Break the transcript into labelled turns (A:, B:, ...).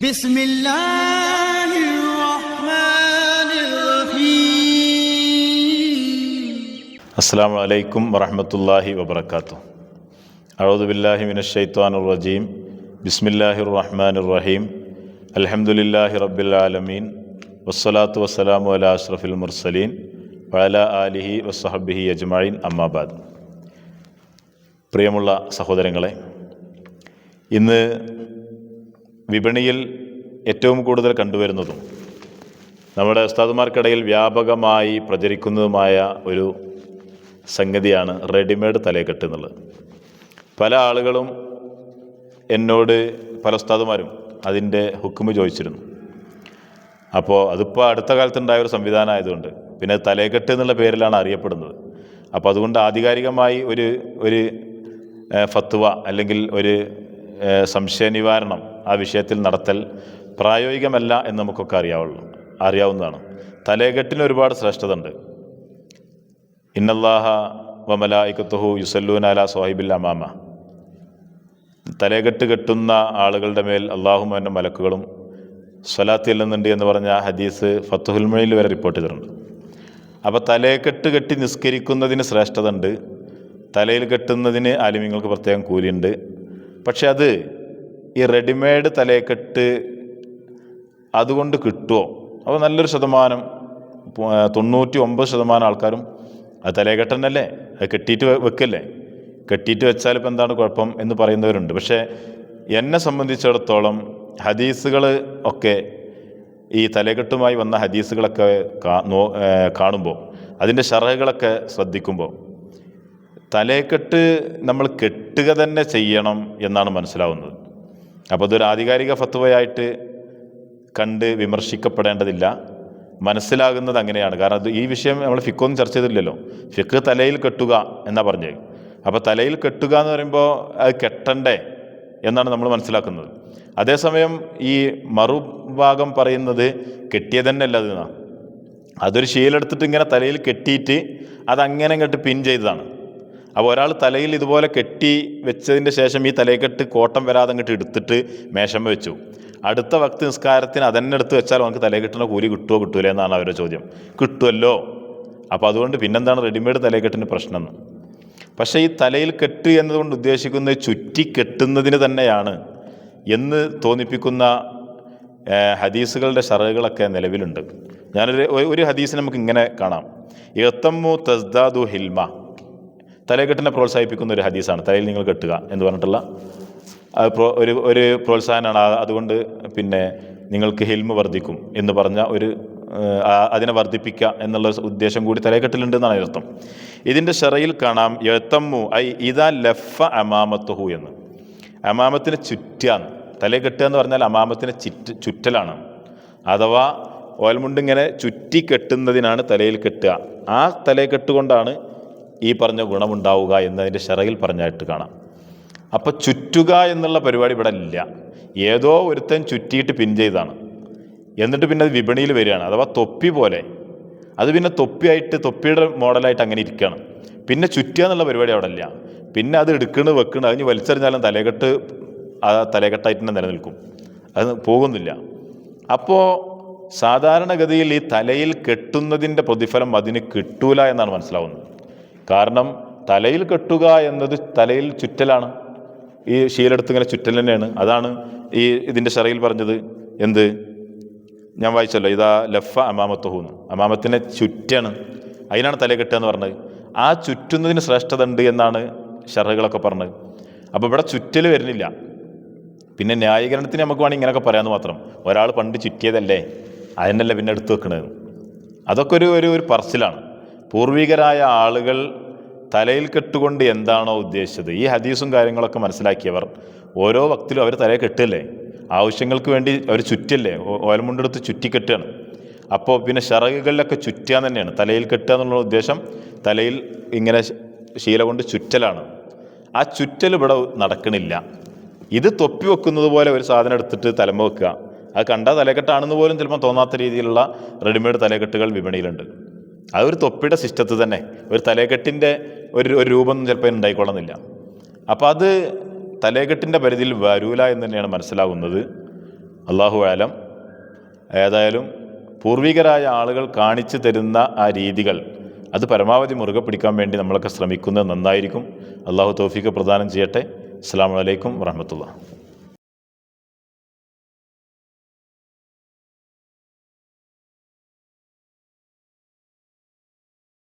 A: بسم الله الرحمن الرحيم
B: അസ്സാം വലൈക്കും വറഹമത്തല്ലാഹി വബർക്കാത്തു അഴുദുബില്ലാഹി മിനഷൈത്വാൻ റജീം ബിസ്മില്ലാഹി റഹ്മാൻ റഹീം അൽഹംദുലില്ലാഹി റബ്ബിൽ ആലമീൻ വസ്സലാത്തു വസ്സലാമു അല അഷ്റഫിൽ മുർസലീൻ വഅല ആലിഹി വസ്സഹബിഹി അജ്മഈൻ അമ്മാബാദ് പ്രിയമുള്ള സഹോദരങ്ങളെ ഇന്ന് വിപണിയിൽ ഏറ്റവും കൂടുതൽ കണ്ടുവരുന്നതും നമ്മുടെ ഉസ്താദുമാർക്കിടയിൽ വ്യാപകമായി പ്രചരിക്കുന്നതുമായ ഒരു സംഗതിയാണ് റെഡിമെയ്ഡ് തലയെക്കെട്ട് എന്നുള്ളത്. പല ആളുകളും എന്നോട് പല ഉസ്താദുമാരും അതിന്റെ ഹുക്കുമ് ചോദിച്ചിരുന്നു. അപ്പോൾ അതിപ്പോൾ അടുത്ത കാലത്തുണ്ടായ ഒരു സംവിധാനം ആയതുകൊണ്ട് പിന്നെ തലയെക്കെട്ട് എന്നുള്ള പേരിലാണ് അറിയപ്പെടുന്നത്. അപ്പോൾ അതുകൊണ്ട് ആധികാരികമായി ഒരു ഒരു ഫത്വ അല്ലെങ്കിൽ ഒരു സംശയ നിവാരണം ആ വിഷയത്തിൽ നടത്തൽ പ്രായോഗികമല്ല എന്ന് നമുക്കൊക്കെ അറിയാവുള്ളൂ. അറിയാവുന്നതാണ്. തലേകെട്ടിന് ഒരുപാട് ശ്രേഷ്ഠത ഉണ്ട് ഇന്നല്ലാഹ വമലായിക്കത്തുഹു യുസല്ലൂൻ അല സോഹിബിൽ അമാമ. തലേകെട്ട് കെട്ടുന്ന ആളുകളുടെ മേൽ അള്ളാഹും മലക്കുകളും സ്വലാത്ത് ചെല്ലുന്നുണ്ട് എന്ന് പറഞ്ഞ ഹദീസ് ഫത്തുഹുൽമയിൽ വരെ റിപ്പോർട്ട് ചെയ്തിട്ടുണ്ട്. അപ്പോൾ തലേക്കെട്ട് കെട്ടി നിസ്കരിക്കുന്നതിന് ശ്രേഷ്ഠത ഉണ്ട് തലയിൽ കെട്ടുന്നതിന് ആലിമ്യങ്ങൾക്ക് പ്രത്യേകം കൂലിയുണ്ട്. പക്ഷെ അത് ഈ റെഡിമെയ്ഡ് തലയക്കെട്ട് അതുകൊണ്ട് കിട്ടുമോ അപ്പോൾ നല്ലൊരു ശതമാനം തൊണ്ണൂറ്റി ഒമ്പത് ശതമാനം ആൾക്കാരും അത് തലയെക്കെട്ടനല്ലേ അത് കെട്ടിയിട്ട് വെക്കല്ലേ? കെട്ടിയിട്ട് വെച്ചാൽ ഇപ്പം എന്താണ് കുഴപ്പം എന്ന് പറയുന്നവരുണ്ട്. പക്ഷേ എന്നെ സംബന്ധിച്ചിടത്തോളം ഹദീസുകൾ ഒക്കെ ഈ തലകെട്ടുമായി വന്ന ഹദീസുകളൊക്കെ കാണുമ്പോൾ അതിന്റെ ഷറകളൊക്കെ ശ്രദ്ധിക്കുമ്പോൾ തലയെക്കെട്ട് നമ്മൾ കെട്ടുക തന്നെ ചെയ്യണം എന്നാണ് മനസ്സിലാവുന്നത്. അപ്പോൾ അതൊരു ആധികാരിക ഫത്വയായിട്ട് കണ്ട് വിമർശിക്കപ്പെടേണ്ടതില്ല. മനസ്സിലാകുന്നത് അങ്ങനെയാണ്. കാരണം അത് ഈ വിഷയം നമ്മൾ ഫിക്കൊന്നും ചർച്ച ചെയ്തില്ലല്ലോ. ഫിക്ക് തലയിൽ കെട്ടുക എന്നാ പറഞ്ഞത്. അപ്പോൾ തലയിൽ കെട്ടുക എന്ന് പറയുമ്പോൾ അത് കെട്ടണ്ടേ എന്നാണ് നമ്മൾ മനസ്സിലാക്കുന്നത്. അതേസമയം ഈ മറുഭാഗം പറയുന്നത് കെട്ടിയത് തന്നെ അല്ല അത് അതൊരു ശീലെടുത്തിട്ട് ഇങ്ങനെ തലയിൽ കെട്ടിയിട്ട് അതങ്ങനെ ഇങ്ങോട്ട് പിൻ ചെയ്തതാണ്. അപ്പോൾ ഒരാൾ തലയിൽ ഇതുപോലെ കെട്ടി വെച്ചതിന്റെ ശേഷം ഈ തലയെക്കെട്ട് കോട്ടം വരാതെ അങ്ങോട്ട് എടുത്തിട്ട് മേശമ്മ വെച്ചു. അടുത്ത ഭക്തി നിസ്കാരത്തിന് അതന്നെ എടുത്ത് വെച്ചാൽ നമുക്ക് തലയെക്കെട്ടിന് കൂലി കിട്ടുമോ കിട്ടൂലേ എന്നാണ് അവരുടെ ചോദ്യം. കിട്ടുമല്ലോ അപ്പോൾ അതുകൊണ്ട് പിന്നെന്താണ് റെഡിമെയ്ഡ് തലയെക്കെട്ടിന് പ്രശ്നം? പക്ഷേ ഈ തലയിൽ കെട്ട് എന്നതുകൊണ്ട് ഉദ്ദേശിക്കുന്നത് ചുറ്റി കെട്ടുന്നതിന് തന്നെയാണ് എന്ന് തോന്നിപ്പിക്കുന്ന ഹദീസുകളുടെ ഷറകളൊക്കെ നിലവിലുണ്ട്. ഞാനൊരു ഒരു- ഹദീസ് നമുക്ക് ഇങ്ങനെ കാണാം. എത്തമ്മു തസ്ദാദു ഹിൽമ. തലകെട്ടിനെ പ്രോത്സാഹിപ്പിക്കുന്ന ഒരു ഹദീസാണ്. തലയിൽ നിങ്ങൾ കെട്ടുക എന്ന് പറഞ്ഞിട്ടുള്ള ഒരു ഒരു പ്രോത്സാഹനമാണ് അതുകൊണ്ട് പിന്നെ നിങ്ങൾക്ക് ഹിൽമ വർദ്ധിക്കും എന്ന് പറഞ്ഞ ഒരു അതിനെ വർദ്ധിപ്പിക്കുക എന്നുള്ള ഉദ്ദേശം കൂടി തലകെട്ടിലുണ്ട് എന്നാണ് അർത്ഥം ഇതിന്റെ ഷെറയിൽ കാണാം എത്തമ്മു ഐ ഇതാ ലഫ അമാമത്തുഹു എന്ന്. അമാമത്തിന് ചുറ്റാന്ന് തലകെട്ടുക കെട്ടുക എന്ന് പറഞ്ഞാൽ അമാമത്തിന് ചുറ്റ് ചുറ്റലാണ്. അഥവാ ഓൽമുണ്ട് ഇങ്ങനെ ചുറ്റി കെട്ടുന്നതിനാണ് തലയിൽ കെട്ടുക. ആ തലയിൽ കെട്ടുകൊണ്ടാണ് ഈ പറഞ്ഞ ഗുണമുണ്ടാവുക എന്നതിന്റെ ശറയിൽ പറഞ്ഞായിട്ട് കാണാം. അപ്പോൾ ചുറ്റുക എന്നുള്ള പരിപാടി ഇവിടെ ഇല്ല. ഏതോ ഒരുത്തൻ ചുറ്റിയിട്ട് പിൻ ചെയ്താണ്. എന്നിട്ട് പിന്നെ അത് വിപണിയിൽ വരികയാണ്. അഥവാ തൊപ്പി പോലെ. അത് പിന്നെ തൊപ്പിയായിട്ട് തൊപ്പിയുടെ മോഡലായിട്ട് അങ്ങനെ ഇരിക്കുകയാണ്. പിന്നെ ചുറ്റുക എന്നുള്ള പരിപാടി അവിടെ ഇല്ല. പിന്നെ അത് എടുക്കണ് വെക്കണ് അതിന് വലിച്ചെറിഞ്ഞാലും തലകെട്ട് ആ തലകെട്ടായിട്ട് തന്നെ നിലനിൽക്കും. അത് പോകുന്നില്ല. അപ്പോൾ സാധാരണഗതിയിൽ ഈ തലയിൽ കെട്ടുന്നതിന്റെ പ്രതിഫലം അതിന് കിട്ടൂല എന്നാണ് മനസ്സിലാവുന്നത്. കാരണം തലയിൽ കെട്ടുക എന്നത് തലയിൽ ചുറ്റലാണ്. ഈ ശീലെടുത്ത് ഇങ്ങനെ ചുറ്റൽ തന്നെയാണ്. അതാണ് ഈ ഇതിന്റെ ഷറയിൽ പറഞ്ഞത്. എന്ത്? ഞാൻ വായിച്ചല്ലോ. ഇതാ ലഫ അമാമത്തുഹൂന്ന് അമാമത്തിനെ ചുറ്റാണ്. അതിനാണ് തല കെട്ടുക എന്ന് പറഞ്ഞത്. ആ ചുറ്റുന്നതിന് ശ്രേഷ്ഠത ഉണ്ട് എന്നാണ് ഷറകളൊക്കെ പറഞ്ഞത്. അപ്പോൾ ഇവിടെ ചുറ്റൽ വരുന്നില്ല. പിന്നെ ന്യായീകരണത്തിന് നമുക്ക് വേണമെങ്കിൽ ഇങ്ങനെയൊക്കെ പറയാമെന്ന് മാത്രം. ഒരാൾ പണ്ട് ചുറ്റിയതല്ലേ? അതിനല്ലേ പിന്നെ എടുത്തു വെക്കണത്? അതൊക്കെ ഒരു ഒരു ഒരു പറച്ചിലാണ്. പൂർവികരായ ആളുകൾ തലയിൽ കെട്ടുകൊണ്ട് എന്താണോ ഉദ്ദേശിച്ചത്? ഈ ഹദീസും കാര്യങ്ങളൊക്കെ മനസ്സിലാക്കിയവർ ഓരോ വക്തിലും അവർ തലയിൽ കെട്ടില്ലേ? ആവശ്യങ്ങൾക്ക് വേണ്ടി അവർ ചുറ്റല്ലേ? ഓലമുണ്ടെടുത്ത് ചുറ്റിക്കെട്ടുകയാണ് അപ്പോൾ പിന്നെ ഷറകുകളിലൊക്കെ ചുറ്റുക തന്നെയാണ്. തലയിൽ കെട്ടുക എന്നുള്ള ഉദ്ദേശം തലയിൽ ഇങ്ങനെ ശീല കൊണ്ട് ചുറ്റലാണ്. ആ ചുറ്റൽ ഇവിടെ നടക്കണില്ല. ഇത് തൊപ്പി വെക്കുന്നത് പോലെ ഒരു സാധനം എടുത്തിട്ട് തലമ വെക്കുക. അത് കണ്ട തലക്കെട്ടാണെന്ന് പോലും ചിലപ്പോൾ തോന്നാത്ത രീതിയിലുള്ള റെഡിമെയ്ഡ് തലക്കെട്ടുകൾ വിപണിയിലുണ്ട്. അതൊരു തൊപ്പിയുടെ സിസ്റ്റത്തിൽ തന്നെ. ഒരു തലേക്കെട്ടിന്റെ ഒരു ഒരു രൂപം ചിലപ്പോൾ ഉണ്ടായിക്കൊള്ളുന്നില്ല. അപ്പോൾ അത് തലകെട്ടിന്റെ പരിധിയിൽ വരൂല എന്ന് തന്നെയാണ് മനസ്സിലാകുന്നത് അള്ളാഹു ആലം ഏതായാലും പൂർവികരായ ആളുകൾ കാണിച്ചു തരുന്ന ആ രീതികൾ അത് പരമാവധി മുറുകെ പിടിക്കാൻ വേണ്ടി നമ്മളൊക്കെ ശ്രമിക്കുന്നത് നന്നായിരിക്കും. അള്ളാഹു തോഫിക്ക് പ്രദാനം ചെയ്യട്ടെ. അസ്സാം വലൈക്കും വറഹമത്തുള്ള